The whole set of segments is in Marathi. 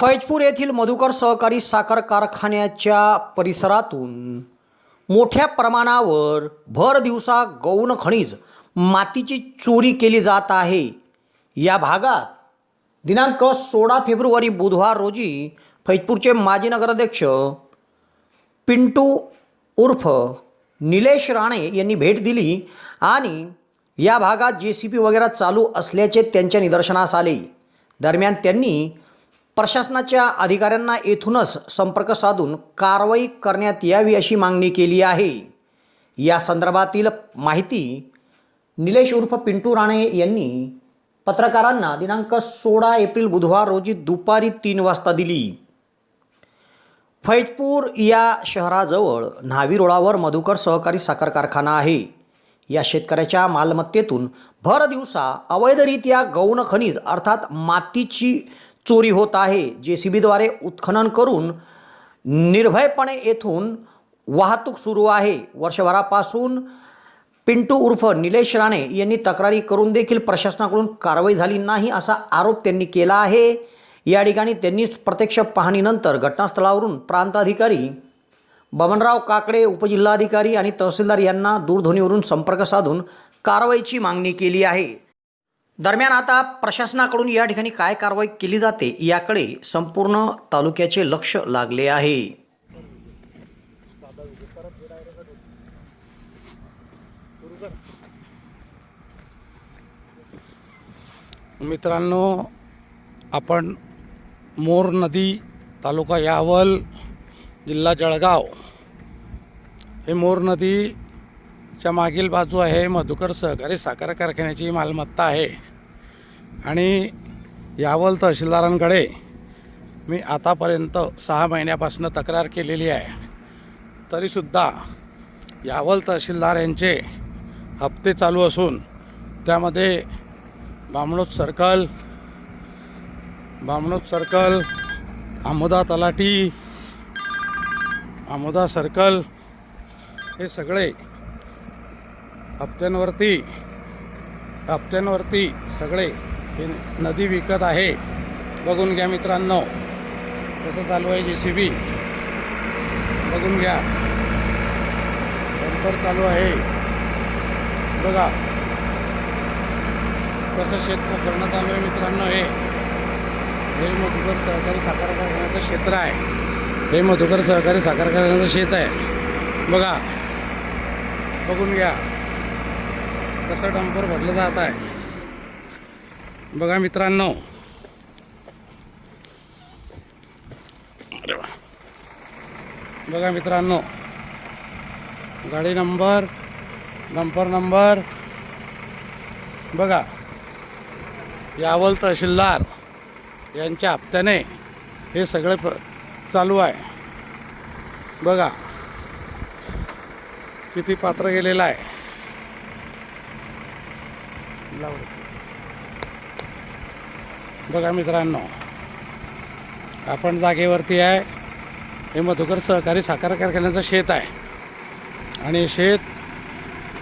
फैजपूर येथील मधुकर सहकारी साखर कारखान्याच्या परिसरातून मोठ्या प्रमाणावर भर दिवसा गौण खनिज मातीची चोरी केली जात आहे. या भागात दिनांक सोळा फेब्रुवारी बुधवार रोजी फैजपूरचे माजी नगराध्यक्ष पिंटू उर्फ निलेश राणे यांनी भेट दिली आणि या भागात जे सी पी वगैरे चालू असल्याचे त्यांच्या निदर्शनास आले. दरम्यान त्यांनी प्रशासनाच्या अधिकाऱ्यांना येथूनच संपर्क साधून कारवाई करण्यात यावी अशी मागणी केली आहे. या संदर्भातील माहिती निलेश उर्फ पिंटू राणे यांनी पत्रकारांना दिनांक सोळा एप्रिल बुधवार रोजी दुपारी तीन वाजता दिली. फैजपूर या शहराजवळ न्हावी रोडावर मधुकर सहकारी साखर कारखाना आहे. या शेतकऱ्याच्या मालमत्तेतून भर दिवसा अवैधरित्या गौण खनिज अर्थात मातीची चोरी होत आहे. जे सी बीद्वारे उत्खनन करून निर्भयपणे येथून वाहतूक सुरू आहे. वर्षभरापासून पिंटू उर्फ निलेश राणे यांनी तक्रारी करून देखील प्रशासनाकडून कारवाई झाली नाही असा आरोप त्यांनी केला आहे. या ठिकाणी त्यांनीच प्रत्यक्ष पाहणीनंतर घटनास्थळावरून प्रांताधिकारी बबनराव काकडे उपजिल्हाधिकारी आणि तहसीलदार यांना दूरध्वनीवरून संपर्क साधून कारवाईची मागणी केली आहे. दरम्यान आता प्रशासनाकडून या ठिकाणी काय कारवाई केली जाते याकडे संपूर्ण तालुक्याचे लक्ष लागले आहे. मित्रांनो आपण मोर नदी तालुका यावल जिल्हा जळगाव. हे मोर नदीच्या मागील बाजू आहे मधुकर सहकारी साखर कारखान्याची मालमत्ता आहे. आणि यावल तहसीलदारांकडे मी आतापर्यंत सहा महिन्यापासून तक्रार केलेली आहे. तरीसुद्धा यावल तहसीलदार यांचे हप्ते चालू असून त्यामध्ये बामणोद सर्कल बामणोद सर्कल आमोदा तलाठी आमोदा सर्कल हे सगळे हप्त्यांवरती हप्त्यांवरती सगळे हे नदी विकत आहे. बघून घ्या मित्रांनो कसं चालू आहे जे सी बी बघून घ्या. डंपर चालू आहे. बघा. कसं शेत करणं चालू आहे मित्रांनो हे. हे मधुकर सहकारी साखर कारखान्याचं क्षेत्र आहे. हे मधुकर सहकारी साखर कारखान्याचं शेत आहे. बघा. बघून घ्या. कसं डंपर भरलं जात आहे. बघा मित्रांनो. अरे बघा मित्रांनो. गाडी नंबर डंपर नंबर. बघा. यावल तहसीलदार यांच्या हप्त्याने हे सगळे प चालू आहे. बघा. किती पात्र गेलेलं आहे. बघा मित्रांनो आपण जागेवरती आहे. हे मधुकर सहकारी साखर कारखान्याचं शेत आहे. आणि शेत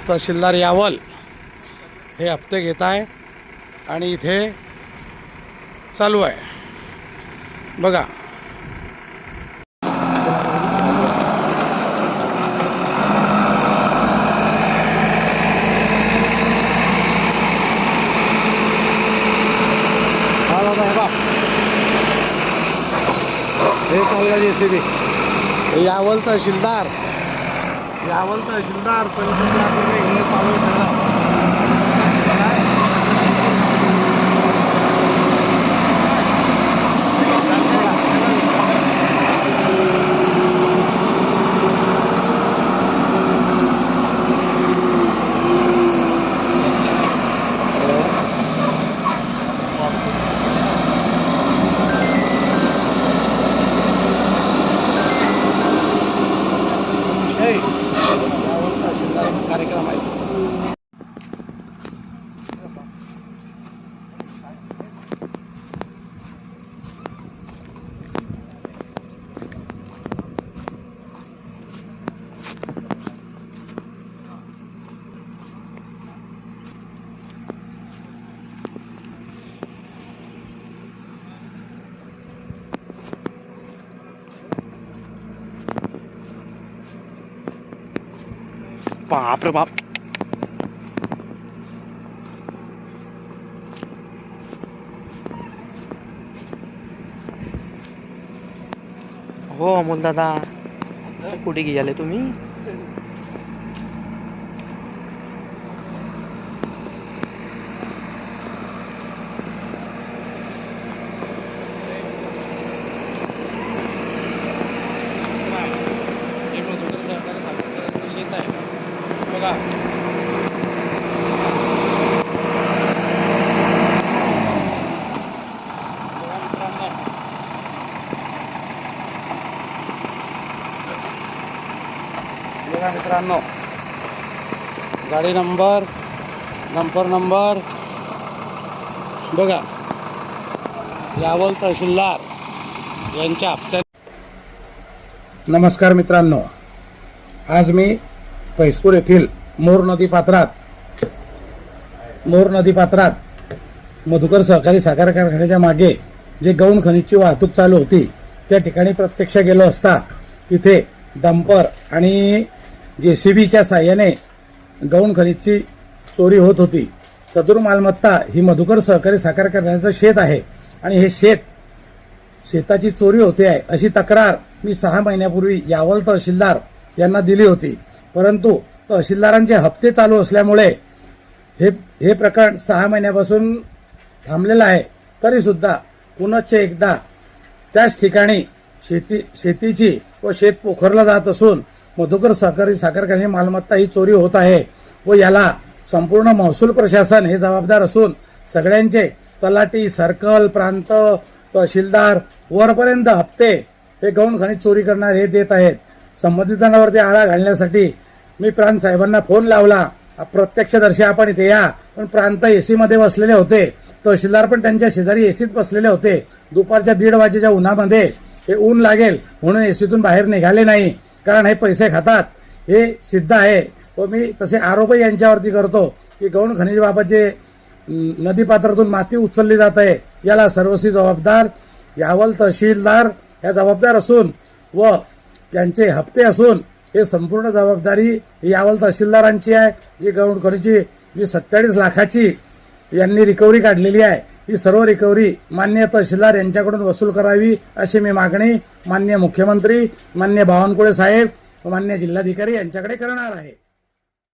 तहसीलदार यावल हे हप्ते घेत आहे आणि इथे चालू आहे. बघा हा दादा हे बा हे चाललं जे सी बी. यावल तहसीलदार. यावल तहसीलदार हे चालू आहे सगळं. काय? हे, यावल तहसीलदाराचा कार्यक्रम आहे बाप रे बाप. हो अमोल दादा. कुठे गेले तुम्ही हे मधुकर सहकारी साखर कारखान्याचं शेत आहे बघा बघा मित्रांनो बघा गाडी नंबर नंबर नंबर. बघा यावल तहसीलदार यांच्या हप्त्यात नमस्कार मित्रांनो आज मी पैसपूर येथील मोर नदी पात्रात मोर नदी पात्रात मधुकर सहकारी साखर कारखान्याच्या मागे जे गौण खनिजची वाहतूक चालू होती त्या ठिकाणी प्रत्यक्ष गेलो असता तिथे डंपर आणि जे सी बीच्या साह्याने गौण खनिजची चोरी होत होती. सदूर मालमत्ता ही मधुकर सहकारी साकार करण्याचं शेत आहे आणि हे शेत शेताची चोरी होते आहे अशी तक्रार मी सहा महिन्यापूर्वी यावल तहसीलदार यांना दिली होती. परंतु तहसीलदारांचे हप्ते चालू असल्यामुळे हे हे प्रकरण सहा महिन्यापासून थांबलेलं आहे. तरीसुद्धा पुनश्च एकदा त्याच ठिकाणी शेती शेतीची व शेत पोखरलं जात असून मधुकर सहकारी साखर कारखान्याची मालमत्ता ही चोरी होत आहे व याला संपूर्ण महसूल प्रशासन हे जबाबदार असून सगळ्यांचे तलाटी सर्कल प्रांत तहसीलदार वरपर्यंत हप्ते हे गौण खनिज चोरी करणार हे देत आहेत. संबंधितांवरती आळा घालण्यासाठी मी प्रांत साहेबांना फोन लावला. प्रत्यक्षदर्शी आपण इथे या. पण प्रांत ए सीमध्ये बसलेले होते. तहसीलदार पण त्यांच्या शेजारी ए सीत बसलेले होते. दुपारच्या दीड वाजेच्या उन्हामध्ये हे ऊन लागेल म्हणून ए सीतून बाहेर निघाले नाही. कारण हे पैसे खातात हे सिद्ध आहे. व मी तसे आरोपही यांच्यावरती करतो की गौण खनिजबाबत जे नदीपात्रातून माती उचलली जात आहे याला सर्वस्वी जबाबदार यावल तहसीलदार या जबाबदार असून व त्यांचे हप्ते असून हे संपूर्ण जबाबदारी ही यावल तहसीलदारांची आहे जी गौण खनिजची जी सत्तावीस लाखाची यांनी रिकव्हरी काढलेली आहे. ही सर्व रिकव्हरी मान्य तहसीलदार यांच्याकडून वसूल करावी अशी मी मागणी मान्य मुख्यमंत्री मान्य बावनकुळे साहेब मान्य जिल्हाधिकारी यांच्याकडे करणार आहे.